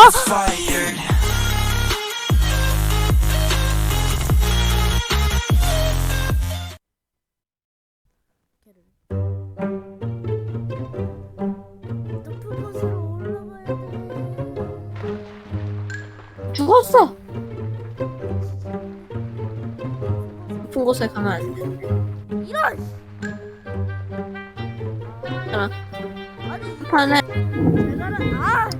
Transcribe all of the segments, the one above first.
아! 죽었어. 높은 곳에 가면 안 돼. 이런. 잠깐. 아니 판에. 아.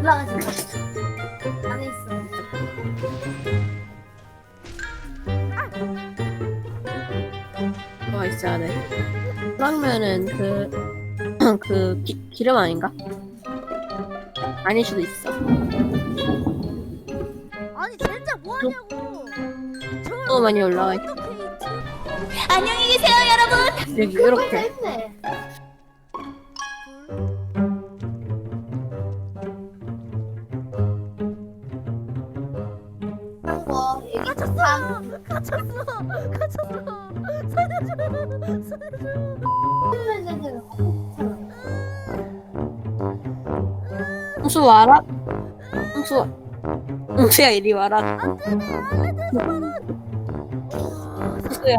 올라가지 마. 안에 있어. 뭐가 있어야 돼. 그러면은 그, 그 기, 기름 아닌가? 아닐 수도 있어. 아니 젠장 뭐하냐고. 너무 많이 올라와 있어. 있지? 안녕히 계세요, 여러분. 여기 이렇게. 와, 이게 갇혔어! 갇혔어! 갇혔어! 살려줘! 살려줘! 홍수 와라. 홍수. 홍수야 이리 와라. 홍수야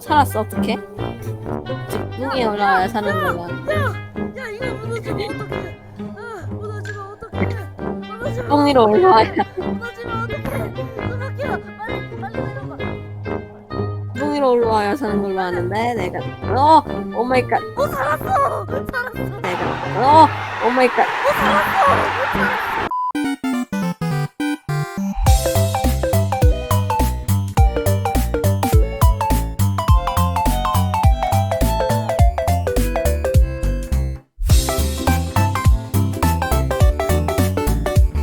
살았어 어떡해? 지붕에 올라와야 사는 거야. 야 이거 무너지면 어떡해! 어떡해! 무너지면 지붕 위로 올라와야 무너지면 어떡해! 수박이야! 빨리 빨리 내려가! 지붕 위로 올라와야 사는 걸로 아는데 내가 어 오마이갓 어 살았어! 살았어! 내가 어 오마이갓 살았어!